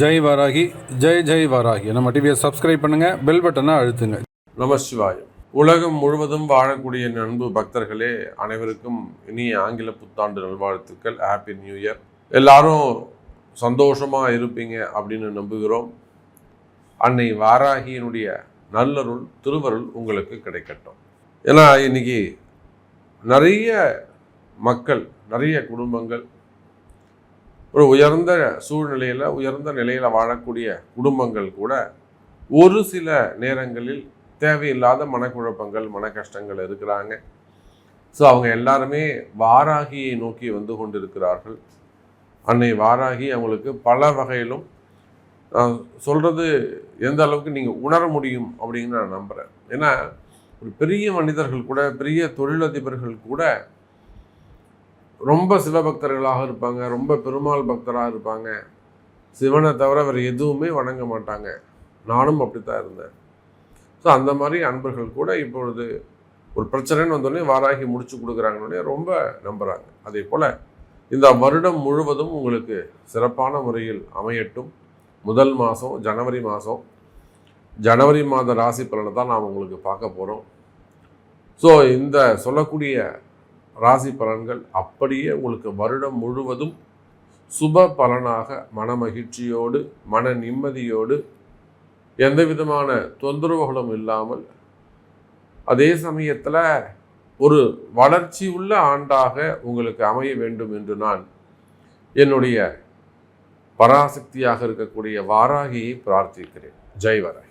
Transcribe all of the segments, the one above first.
ஜெய் வாராகி ஜெய் ஜெய் வாராகி. நம்ம டிவியை சப்ஸ்கிரைப் பண்ணுங்க பெல் பட்டனை அழுத்துங்க. நமசிவாயம் உலகம் முழுவதும் வாழக்கூடிய நண்பு பக்தர்களே அனைவருக்கும் இனிய ஆங்கில புத்தாண்டு நல்வாழ்த்துக்கள். ஹாப்பி நியூ இயர் எல்லாரும் சந்தோஷமாக இருப்பீங்க அப்படின்னு நம்புகிறோம். அன்னை வாராகியினுடைய நல்லருள் திருவருள் உங்களுக்கு கிடைக்கட்டும். ஏன்னா இன்னைக்கு நிறைய மக்கள் நிறைய குடும்பங்கள் ஒரு உயர்ந்த சூழ்நிலையில் உயர்ந்த நிலையில் வாழக்கூடிய குடும்பங்கள் கூட ஒரு சில நேரங்களில் தேவையில்லாத மனக்குழப்பங்கள் மன கஷ்டங்கள் இருக்கிறாங்க. ஸோ அவங்க எல்லாருமே வாராகியை நோக்கி வந்து கொண்டிருக்கிறார்கள். அன்னை வாராகி அவங்களுக்கு பல வகையிலும் சொல்கிறது எந்த அளவுக்கு நீங்கள் உணர முடியும் அப்படின்னு நான் நம்புகிறேன் ஏன்னா ஒரு பெரிய மனிதர்கள் கூட பெரிய தொழிலதிபர்கள் கூட ரொம்ப சிவபக்தர்களாக இருப்பாங்க ரொம்ப பெருமாள் பக்தராக இருப்பாங்க. சிவனை தவிர வேறு எதுவுமே வணங்க மாட்டாங்க. நானும் அப்படித்தான் இருந்தேன். ஸோ அந்த மாதிரி அன்பர்கள் கூட இப்பொழுது ஒரு பிரச்சனைன்னு வந்தோடனே வாராகி முடிச்சு கொடுக்குறாங்கன்னே ரொம்ப நம்புகிறாங்க அதே போல் இந்த வருடம் முழுவதும் உங்களுக்கு சிறப்பான முறையில் அமையட்டும். முதல் மாதம் ஜனவரி மாதம் ஜனவரி மாத ராசி பலனை தான் நாம் உங்களுக்கு பார்க்க போகிறோம் ஸோ இந்த சொல்லக்கூடிய ராசி பலன்கள் அப்படியே உங்களுக்கு வருடம் முழுவதும் சுப பலனாக மன மகிழ்ச்சியோடு மன நிம்மதியோடு எந்த விதமான தொந்தரவுகளும் இல்லாமல் அதே சமயத்தில் ஒரு வளர்ச்சி உள்ள ஆண்டாக உங்களுக்கு அமைய வேண்டும் என்று நான் என்னுடைய பராசக்தியாக இருக்கக்கூடிய வாராகியை பிரார்த்திக்கிறேன். ஜெய் வாராகி.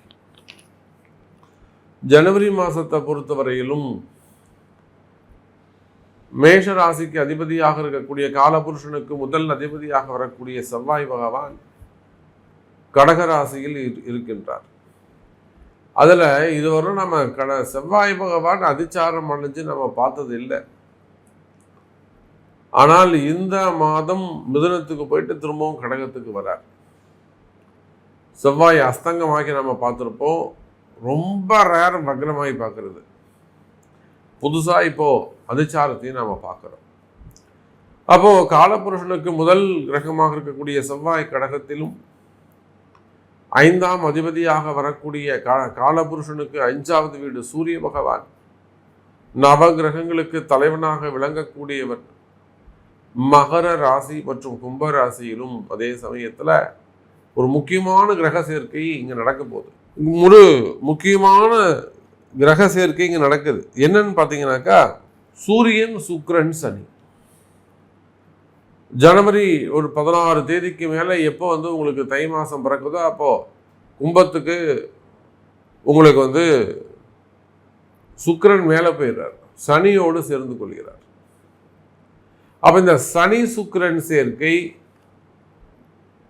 ஜனவரி மாதத்தை பொறுத்தவரையிலும் மேஷ ராசிக்கு அதிபதியாக இருக்கக்கூடிய காலபுருஷனுக்கு முதல் அதிபதியாக வரக்கூடிய செவ்வாய் பகவான் கடகராசியில் இருக்கின்றார். அதில் இதுவரை நம்ம கட செவ்வாய் பகவான் அதிச்சாரம் அடைஞ்சு நம்ம பார்த்தது இல்லை. ஆனால் இந்த மாதம் மிதுனத்துக்கு போயிட்டு திரும்பவும் கடகத்துக்கு வரார். செவ்வாய் அஸ்தங்கமாக்கி நம்ம பார்த்துருப்போம். ரொம்ப ரேர் வக்ரமாகி பார்க்குறது. புதுசாக இப்போ அதிச்சாரத்தையும் நாம பார்க்குறோம். அப்போ காலபுருஷனுக்கு முதல் கிரகமாக இருக்கக்கூடிய செவ்வாய் கடகத்திலும் ஐந்தாம் அதிபதியாக வரக்கூடிய கா காலபுருஷனுக்கு அஞ்சாவது வீடு சூரிய பகவான். நவ கிரகங்களுக்கு தலைவனாக விளங்கக்கூடியவர் மகர ராசி மற்றும் கும்ப ராசியிலும் அதே சமயத்தில் ஒரு முக்கியமான கிரக சேர்க்கை இங்கே நடக்க போகுது. ஒரு முக்கியமான கிரக சேர்க்கை இங்கே நடக்குது. என்னன்னு பார்த்தீங்கன்னாக்கா சூரியன் சுக்கிரன் சனி. ஜனவரி ஒரு பதினாறு தேதிக்கு மேலே எப்போ வந்து உங்களுக்கு தை மாதம் பிறக்குதோ அப்போது கும்பத்துக்கு உங்களுக்கு வந்து சுக்கிரன் மேலே போயிடுறார். சனியோடு சேர்ந்து கொள்கிறார். அப்போ இந்த சனி சுக்கிரன் சேர்க்கை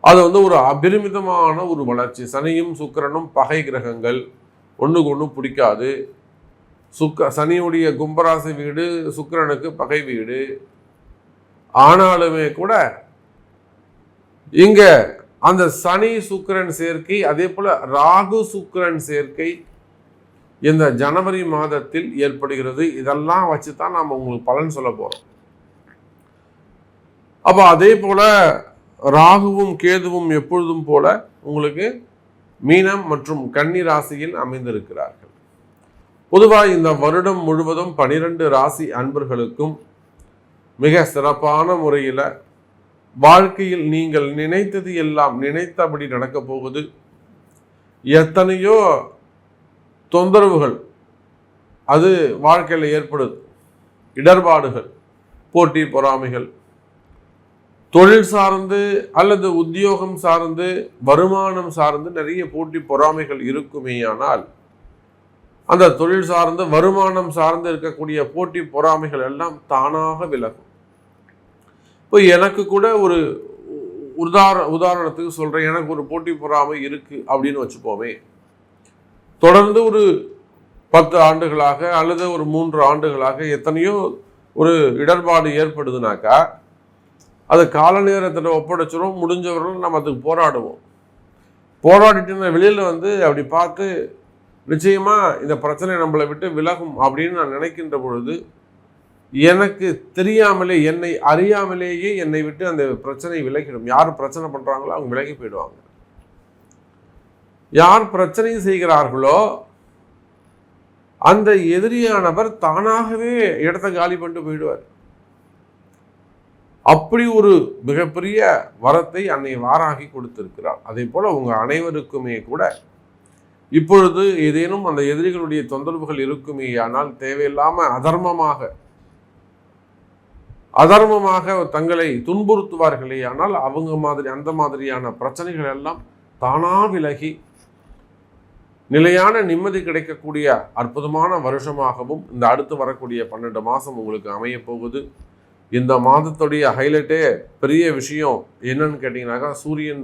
அது வந்து ஒரு அபரிமிதமான ஒரு வளர்ச்சி. சனியும் சுக்கிரனும் பகை கிரகங்கள். ஒன்றுக்கு ஒன்றும் பிடிக்காது. சுக்க சனியுடைய கும்பராசி வீடு சுக்கிரனுக்கு பகை வீடு. ஆனாலுமே கூட இங்கே அந்த சனி சுக்கிரன் சேர்க்கை அதே போல் ராகு சுக்கிரன் சேர்க்கை இந்த ஜனவரி மாதத்தில் ஏற்படுகிறது. இதெல்லாம் வச்சு தான் நாம் உங்களுக்கு பலன் சொல்ல போகிறோம் அப்போ அதே போல் ராகுவும் கேதுவும் எப்பொழுதும் போல உங்களுக்கு மீனம் மற்றும் கன்னி ராசியில் அமைந்திருக்கிறார்கள். பொதுவாக இந்த வருடம் முழுவதும் பனிரெண்டு ராசி அன்பர்களுக்கும் மிக சிறப்பான முறையில் வாழ்க்கையில் நீங்கள் நினைத்தது எல்லாம் நினைத்தபடி நடக்கப் போகுது. எத்தனையோ தொந்தரவுகள் அது வாழ்க்கையில் ஏற்படுது. இடர்பாடுகள் போட்டி பொறாமைகள் தொழில் சார்ந்து அல்லது உத்தியோகம் சார்ந்து வருமானம் சார்ந்து நிறைய போட்டி பொறாமைகள் இருக்குமேயானால் அந்த தொழில் சார்ந்து வருமானம் சார்ந்து இருக்கக்கூடிய போட்டி பொறாமைகள் எல்லாம் தானாக விலகும். இப்போ எனக்கு கூட ஒரு உதார உதாரணத்துக்கு சொல்கிறேன் எனக்கு ஒரு போட்டி பொறாமை இருக்குது அப்படின்னு வச்சுப்போமே தொடர்ந்து ஒரு பத்து ஆண்டுகளாக அல்லது ஒரு மூன்று ஆண்டுகளாக எத்தனையோ ஒரு இடர்பாடு ஏற்படுதுனாக்கா அது கால நேரத்தில் ஒப்படைச்சிடும் முடிஞ்சவர்களும் நம்ம அதுக்கு போராடுவோம். போராடிட்டு வெளியில் வந்து அப்படி பார்த்து நிச்சயமாக இந்த பிரச்சனை நம்மளை விட்டு விலகும் அப்படின்னு நான் நினைக்கின்ற பொழுது எனக்கு தெரியாமலே என்னை அறியாமலேயே என்னை விட்டு அந்த பிரச்சனை விலகிடும். யார் பிரச்சனை பண்ணுறாங்களோ அவங்க விலகி போயிடுவாங்க. யார் பிரச்சனை செய்கிறார்களோ அந்த எதிரியானவர் தானாகவே இடத்த காலி பண்ணிட்டு போயிடுவார். அப்படி ஒரு மிகப்பெரிய வரத்தை அன்னை வாராகி கொடுத்திருக்கிறார் அதே போல உங்க அனைவருக்குமே கூட இப்பொழுது ஏதேனும் அந்த எதிரிகளுடைய தொந்தரவுகள் இருக்குமே ஆனால் தேவையில்லாம அதர்மமாக அதர்மமாக தங்களை துன்புறுத்துவார்களே ஆனால் அவங்க மாதிரி அந்த மாதிரியான பிரச்சனைகள் எல்லாம் தானா விலகி நிலையான நிம்மதி கிடைக்கக்கூடிய அற்புதமான வருஷமாகவும் இந்த அடுத்து வரக்கூடிய பன்னெண்டு மாதம் உங்களுக்கு அமையப்போகுது இந்த மாதத்துடைய ஹைலைட்டே பெரிய விஷயம் என்னன்னு கேட்டிங்கனாக்கா சூரியன்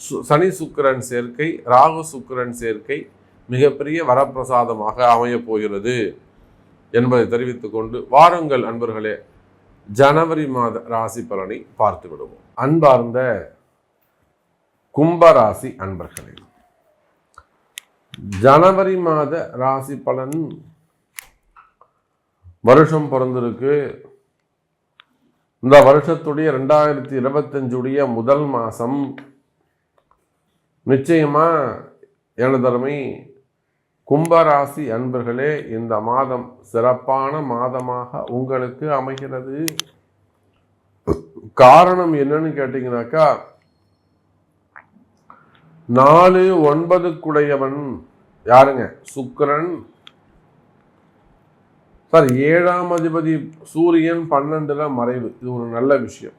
சு- சனி சுக்கிரன் சேர்க்கை ராகு சுக்கிரன் சேர்க்கை மிகப்பெரிய வரப்பிரசாதமாக அமையப் போகிறது என்பதை தெரிவித்துக்கொண்டு வாருங்கள் அன்பர்களே. ஜனவரி மாத ராசி பலனை பார்த்து விடுவோம். அன்பார்ந்த கும்பராசி அன்பர்களே ஜனவரி மாத ராசி பலன் வருஷம் பிறந்திருக்கு. இந்த வருஷத்துடைய ரெண்டாயிரத்தி இருபத்தஞ்சுடைய முதல் மாதம் நிச்சயமாக எனதருமை கும்பராசி அன்பர்களே இந்த மாதம் சிறப்பான மாதமாக உங்களுக்கு அமைகிறது. காரணம் என்னன்னு கேட்டிங்கனாக்கா நாலு ஒன்பதுக்குடையவன் யாருங்க? சுக்கிரன் சார் ஏழாம் அதிபதி சூரியன் பன்னெண்டுல மறைவு. இது ஒரு நல்ல விஷயம்.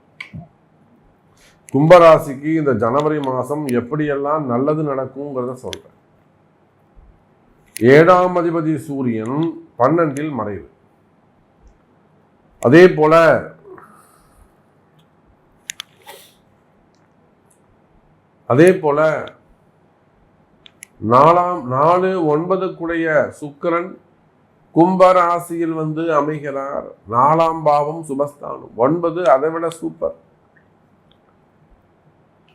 கும்பராசிக்கு இந்த ஜனவரி மாதம் எப்படியெல்லாம் நல்லது நடக்குங்கிறத சொல்றேன். ஏழாம் அதிபதி சூரியன் பன்னெண்டில் மறைவு. அதே போல அதே போல நாலாம் நாலு ஒன்பதுக்குடைய சுக்கிரன் கும்பராசியில் வந்து அமைகிறார். நாலாம் பாவம் சுபஸ்தானம். ஒன்பது அதை விட சூப்பர்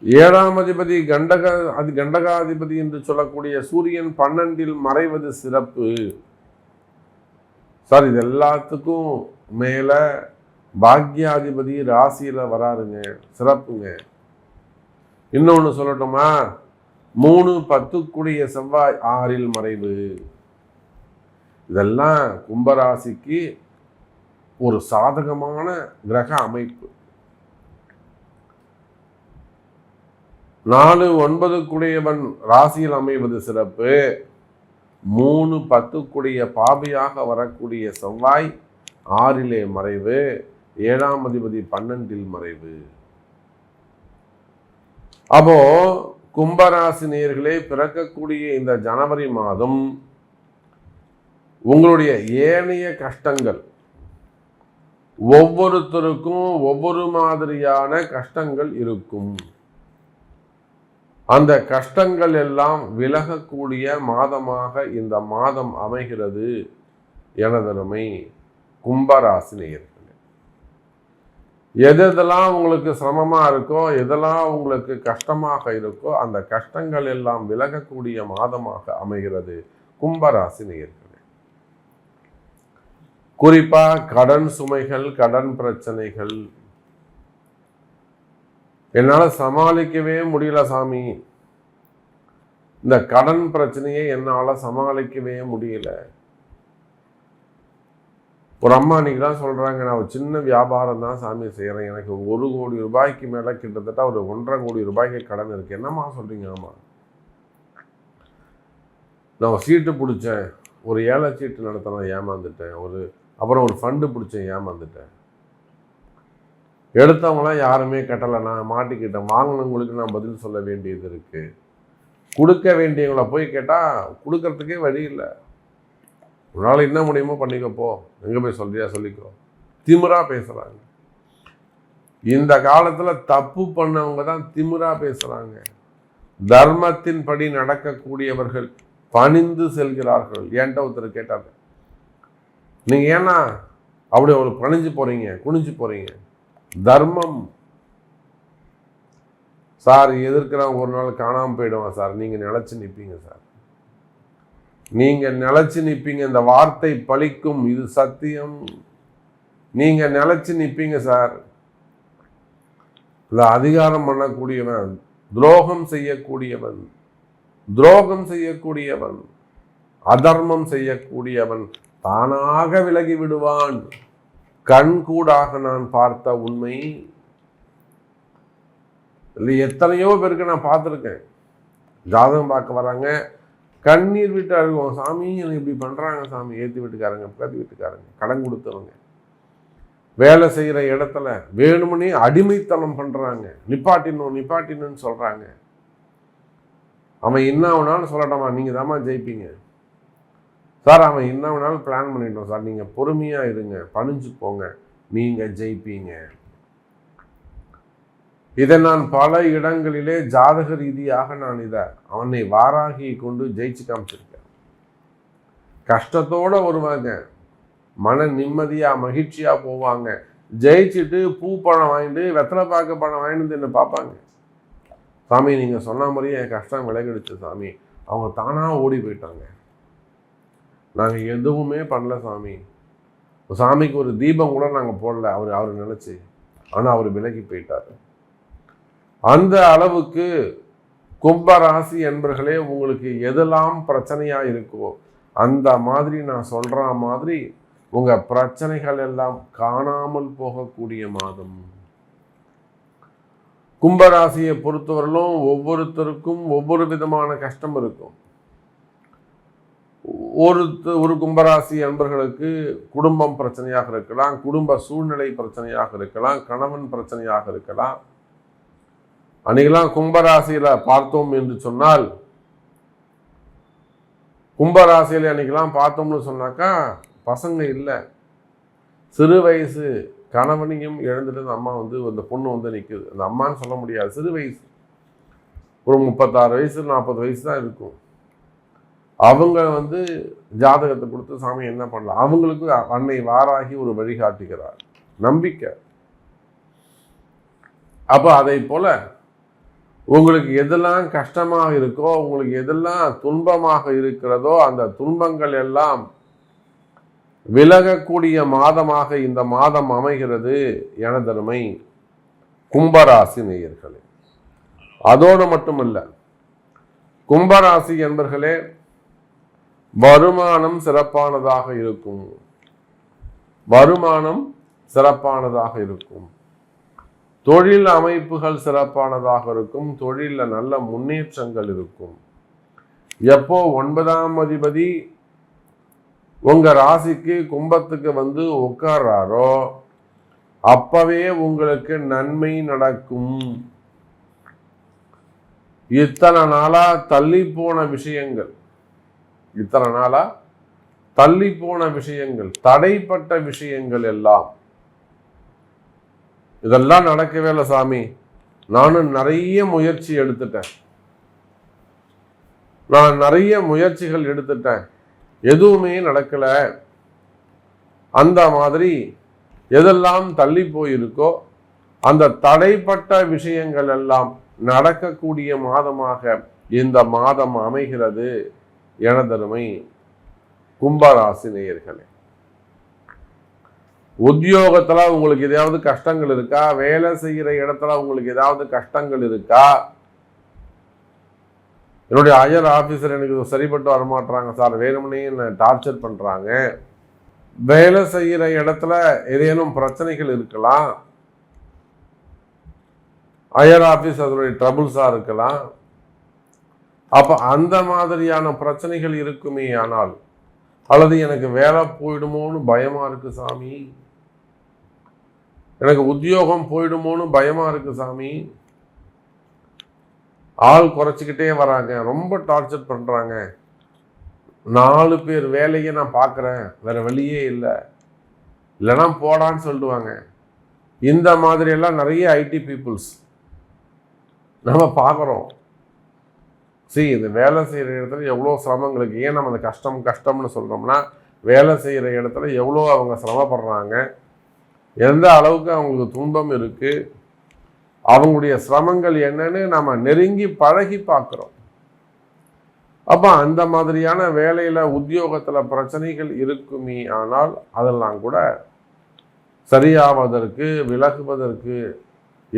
ஏழாம் அதிபதி கண்டக அது கண்டகாதிபதி என்று சொல்லக்கூடிய சூரியன் பன்னெண்டில் மறைவது சிறப்பு. சார் இது எல்லாத்துக்கும் மேல பாக்யாதிபதி ராசியில வராருங்க. சிறப்புங்க. இன்னொன்னு சொல்லட்டுமா? மூணு பத்துக்குடிய செவ்வாய் ஆறில் மறைவு. இதெல்லாம் கும்பராசிக்கு ஒரு சாதகமான கிரக அமைப்பு. நாலு ஒன்பதுக்குடையவன் ராசியில் அமைவது சிறப்பு. மூணு பத்துக்குடைய பாபியாக வரக்கூடிய செவ்வாய் ஆறிலே மறைவு. ஏழாம் அதிபதி பன்னெண்டில் மறைவு. அப்போ கும்பராசி நேயர்களே பிறக்கக்கூடிய இந்த ஜனவரி மாதம் உங்களுடைய ஏனைய கஷ்டங்கள். ஒவ்வொருத்தருக்கும் ஒவ்வொரு மாதிரியான கஷ்டங்கள் இருக்கும். அந்த கஷ்டங்கள் எல்லாம் விலகக்கூடிய மாதமாக இந்த மாதம் அமைகிறது எனதருமை கும்பராசினியர்களே எது எதெல்லாம் உங்களுக்கு சிரமமாக இருக்கோ எதெல்லாம் உங்களுக்கு கஷ்டமாக இருக்கோ அந்த கஷ்டங்கள் எல்லாம் விலகக்கூடிய மாதமாக அமைகிறது கும்பராசினியர்கள் குறிப்பாக கடன் சுமைகள் கடன் பிரச்சனைகள். என்னால் சமாளிக்கவே முடியல சாமி. இந்த கடன் பிரச்சனையை என்னால் சமாளிக்கவே முடியல. ஒரு அம்மா இன்னைக்கு தான் சொல்கிறாங்க நான் ஒரு சின்ன வியாபாரம் தான் சாமி செய்கிறேன் எனக்கு ஒரு கோடி ரூபாய்க்கு மேலே கிட்டத்தட்ட ஒரு ஒன்றரை கோடி ரூபாய்க்கு கடன் இருக்கு. என்னம்மா சொல்கிறீங்க ஆமாம் நான் சீட்டு பிடிச்சேன். ஒரு ஏழை சீட்டு நடத்தினேன் ஏமாந்துட்டேன். ஒரு அப்புறம் ஒரு ஃபண்டு பிடிச்சேன் ஏமாந்துட்டேன் எடுத்தவங்களாம் யாருமே கட்டலை நான் மாட்டிக்கிட்டேன் வாங்கினவங்களுக்கு நான் பதில் சொல்ல வேண்டியது இருக்குது கொடுக்க வேண்டியவங்கள போய் கேட்டால் கொடுக்கறதுக்கே வழி இல்லை. உன்னால் என்ன முடியுமோ பண்ணிக்கோ போ. எங்கே போய் சொல்கிறியா சொல்லிக்கோ. திமிரா பேசுகிறாங்க இந்த காலத்தில் தப்பு பண்ணவங்க தான் திமிரா பேசுகிறாங்க தர்மத்தின்படி நடக்கக்கூடியவர்கள் பணிந்து செல்கிறார்கள். ஏன்ட்ட ஒருத்தர் கேட்டார். நீங்கள் ஏன்னா அப்படி ஒரு பணிஞ்சு போகிறீங்க குனிஞ்சு போகிறீங்க தர்மம். சார் எதிர்க்கிறவங்க ஒரு நாள் காணாமல் போயிடுவான் சார். நீங்கள் நிலச்சி நிற்பீங்க சார். நீங்கள் நிலச்சி நிற்பீங்க இந்த வார்த்தை பழிக்கும் இது சத்தியம். நீங்கள் நிலச்சி நிற்பீங்க சார். இல்லை அதிகாரம் பண்ணக்கூடியவன் துரோகம் செய்யக்கூடியவன் துரோகம் செய்யக்கூடியவன் அதர்மம் செய்யக்கூடியவன் தானாக விலகி விடுவான். கண்கூடாக நான் பார்த்த உண்மை. இல்லை எத்தனையோ பேருக்கு நான் பார்த்துருக்கேன். ஜாதகம் பார்க்க வராங்க. கண்ணீர் விட்டு அழுகுவோம் சாமி எனக்கு இப்படி பண்ணுறாங்க சாமி. ஏற்றி வீட்டுக்காரங்க பக்கத்து வீட்டுக்காரங்க கடன் கொடுத்தவங்க. வேலை செய்கிற இடத்துல வேணுமனே அடிமைத்தனம் பண்ணுறாங்க நிப்பாட்டினோம் நிப்பாட்டினு சொல்கிறாங்க அவன் என்ன ஆகுனாலும் சொல்லட்டாமா நீங்கள் தாம்மா ஜெயிப்பீங்க. சார் அவன் என்ன வேணாலும் பிளான் பண்ணிட்டோம் சார். நீங்கள் பொறுமையாக இருங்க. பணிஞ்சு போங்க. நீங்கள் ஜெயிப்பீங்க. இதை நான் பல இடங்களிலே ஜாதக ரீதியாக நான் இதை அவனை வாராகி கொண்டு ஜெயிச்சு காமிச்சிருக்கேன். கஷ்டத்தோட வருவாங்க. மன நிம்மதியாக மகிழ்ச்சியாக போவாங்க. ஜெயிச்சுட்டு பூ பழம் வாங்கிட்டு வெத்தலை பார்க்க பழம் வாங்கிட்டு என்ன பார்ப்பாங்க. சாமி நீங்கள் சொன்ன மாதிரியே என் கஷ்டம் விலகிடுச்சு சாமி. அவங்க தானாக ஓடி போயிட்டாங்க. நாங்கள் எதுவுமே பண்ணல சாமி. சாமிக்கு ஒரு தீபம் கூட நாங்கள் போடல. அவர் அவர் நினச்சி. ஆனால் அவர் விலகி போயிட்டார். அந்த அளவுக்கு கும்பராசி என்பர்களே உங்களுக்கு எதெல்லாம் பிரச்சனையாக இருக்கோ அந்த மாதிரி நான் சொல்கிற மாதிரி உங்கள் பிரச்சனைகள் எல்லாம் காணாமல் போகக்கூடிய மாதம். கும்பராசியை பொறுத்தவரையிலும் ஒவ்வொருத்தருக்கும் ஒவ்வொரு விதமான கஷ்டம் இருக்கும். ஒரு ஒரு கும்பராசி அன்பர்களுக்கு குடும்பம் பிரச்சனையாக இருக்கலாம் குடும்ப சூழ்நிலை பிரச்சனையாக இருக்கலாம் கணவன் பிரச்சனையாக இருக்கலாம். அன்னைக்கெல்லாம் கும்பராசியில் பார்த்தோம் என்று சொன்னால் கும்பராசியில் அன்னைக்கெல்லாம் பார்த்தோம்னு சொன்னாக்கா பசங்க இல்லை. சிறு வயசு கணவனையும் இழந்துட்டு அந்த அம்மா வந்து அந்த பொண்ணு வந்து நிற்குது அந்த அம்மான்னு சொல்ல முடியாது. சிறு வயசு. ஒரு முப்பத்தாறு வயசு நாற்பது வயசு தான் இருக்கும். அவங்க வந்து ஜாதகத்தை கொடுத்து சாமி என்ன பண்ணலாம்? அவங்களுக்கு அன்னை வாராகி ஒரு வழிகாட்டுகிறார் நம்பிக்கை. அப்போ அதை போல உங்களுக்கு எதெல்லாம் கஷ்டமாக இருக்கோ உங்களுக்கு எதெல்லாம் துன்பமாக இருக்கிறதோ அந்த துன்பங்கள் எல்லாம் விலகக்கூடிய மாதமாக இந்த மாதம் அமைகிறது எனதருமை கும்பராசி நேயர்களே. அதோடு மட்டுமல்ல கும்பராசி என்பர்களே வருமானம் சிறப்பானதாக இருக்கும். வருமானம் சிறப்பானதாக இருக்கும். தொழில் அமைப்புகள் சிறப்பானதாக இருக்கும். தொழிலில் நல்ல முன்னேற்றங்கள் இருக்கும். எப்போ ஒன்பதாம் அதிபதி உங்க ராசிக்கு கும்பத்துக்கு வந்து உட்கார்றாரோ அப்பவே உங்களுக்கு நன்மை நடக்கும். இத்தனை நாளா தள்ளி போன விஷயங்கள். இத்தனை நாளா தள்ளி போன விஷயங்கள் தடைப்பட்ட விஷயங்கள் எல்லாம். இதெல்லாம் நடக்கவே இல்லை சாமி. நானும் நிறைய முயற்சி எடுத்துட்டேன். நான் நிறைய முயற்சிகள் எடுத்துட்டேன். எதுவுமே நடக்கல. அந்த மாதிரி எதெல்லாம் தள்ளி போயிருக்கோ அந்த தடைப்பட்ட விஷயங்கள் எல்லாம் நடக்கக்கூடிய மாதமாக இந்த மாதம் அமைகிறது. எனதருமை கும்பராசி நேயர்களே உத்தியோகத்தில் உங்களுக்கு ஏதாவது கஷ்டங்கள் இருக்கா? வேலை செய்கிற இடத்துல உங்களுக்கு ஏதாவது கஷ்டங்கள் இருக்கா? என்னுடைய அயர் ஆஃபீஸர் எனக்கு சரிப்பட்டு வரமாட்டுறாங்க சார். வேணும்னே என்னை டார்ச்சர் பண்ணுறாங்க வேலை செய்கிற இடத்துல ஏதேனும் பிரச்சனைகள் இருக்கலாம். அயர் ஆஃபீஸ் அதனுடைய ட்ரபுள்ஸாக இருக்கலாம். அப்போ அந்த மாதிரியான பிரச்சனைகள் இருக்குமே ஆனால் அல்லது எனக்கு வேலை போயிடுமோன்னு பயமாக இருக்கு சாமி? எனக்கு உத்தியோகம் போயிடுமோன்னு பயமாக இருக்கு சாமி? ஆள் குறைச்சிக்கிட்டே வராங்க ரொம்ப டார்ச்சர் பண்ணுறாங்க நாலு பேர் வேலையை நான் பார்க்குறேன் வேற வழியே இல்லை. இல்லைன்னா போடான்னு சொல்லிடுவாங்க இந்த மாதிரியெல்லாம் நிறைய ஐடி பீப்புள்ஸ் நம்ம பார்க்குறோம். சரி இந்த வேலை செய்கிற இடத்துல எவ்வளோ சிரமங்களுக்கு ஏன் நம்ம அந்த கஷ்டம் கஷ்டம்னு சொல்கிறோம்னா வேலை செய்கிற இடத்துல எவ்வளோ அவங்க சிரமப்படுறாங்க? எந்த அளவுக்கு அவங்களுக்கு துன்பம் இருக்குது அவங்களுடைய சிரமங்கள் என்னன்னு நம்ம நெருங்கி பழகி பார்க்குறோம். அப்போ அந்த மாதிரியான வேலையில் உத்தியோகத்தில் பிரச்சனைகள் இருக்குமே ஆனால் அதெல்லாம் கூட சரியாவதற்கு விலகுவதற்கு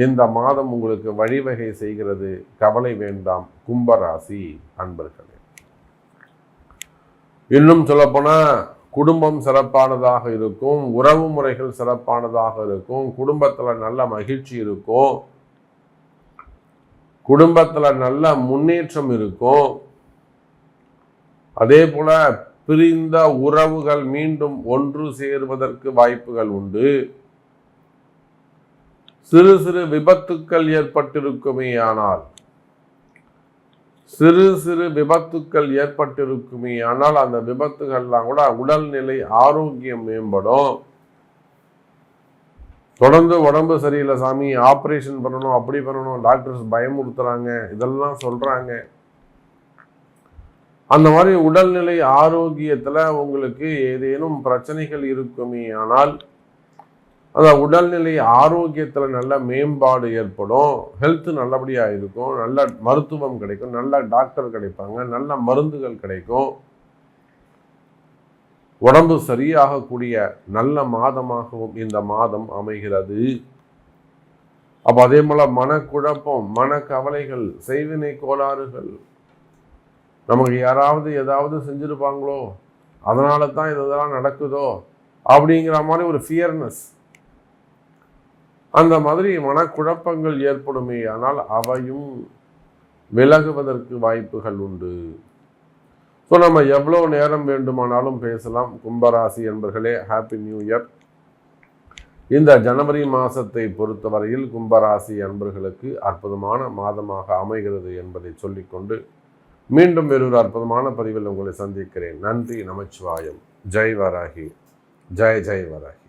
இந்த மாதம் உங்களுக்கு வழிவகை செய்கிறது கவலை வேண்டாம் கும்பராசி அன்பர்களே. இன்னும் சொல்லப்போனால் குடும்பம் சிறப்பானதாக இருக்கும் உறவு முறைகள் சிறப்பானதாக இருக்கும் குடும்பத்தில் நல்ல மகிழ்ச்சி இருக்கும் குடும்பத்தில் நல்ல முன்னேற்றம் இருக்கும். அதே போல பிரிந்த உறவுகள் மீண்டும் ஒன்று சேருவதற்கு வாய்ப்புகள் உண்டு. சிறு சிறு விபத்துக்கள் ஏற்பட்டிருக்குமே ஆனால் சிறு சிறு விபத்துக்கள் ஏற்பட்டிருக்குமே ஆனால் அந்த விபத்துகள்லாம் கூட உடல்நிலை ஆரோக்கியம் மேம்படும். தொடர்ந்து உடம்பு சரியில்லை சாமி ஆப்ரேஷன் பண்ணணும் அப்படி பண்ணணும் டாக்டர்ஸ் பயமுறுத்துறாங்க இதெல்லாம் சொல்றாங்க. அந்த மாதிரி உடல்நிலை ஆரோக்கியத்துல உங்களுக்கு ஏதேனும் பிரச்சனைகள் இருக்குமே ஆனால் அந்த உடல்நிலை ஆரோக்கியத்தில் நல்ல மேம்பாடு ஏற்படும். ஹெல்த்து நல்லபடியாக இருக்கும். நல்ல மருத்துவம் கிடைக்கும். நல்ல டாக்டர் கிடைப்பாங்க. நல்ல மருந்துகள் கிடைக்கும். உடம்பு சரியாகக்கூடிய நல்ல மாதமாகவும் இந்த மாதம் அமைகிறது. அப்போ அதே போல் மனக்குழப்பம் மனக்கவலைகள் செய்வினை கோளாறுகள் நமக்கு யாராவது ஏதாவது செஞ்சுருப்பாங்களோ அதனால தான் இதெல்லாம் நடக்குதோ அப்படிங்கிற மாதிரி ஒரு ஃபியர்னஸ் அந்த மாதிரி மனக்குழப்பங்கள் ஏற்படுமே ஆனால் அவையும் விலகுவதற்கு வாய்ப்புகள் உண்டு. ஸோ நம்ம எவ்வளோ நேரம் வேண்டுமானாலும் பேசலாம். கும்பராசி என்பர்களே ஹாப்பி நியூ இயர் இந்த ஜனவரி மாதத்தை பொறுத்தவரையில் கும்பராசி அன்பர்களுக்கு அற்புதமான மாதமாக அமைகிறது என்பதை சொல்லிக்கொண்டு மீண்டும் வேறொரு அற்புதமான பதிவில் உங்களை சந்திக்கிறேன். நன்றி நமச்சிவாயம். ஜெய் வராகி. ஜெய் ஜெய் வராகி.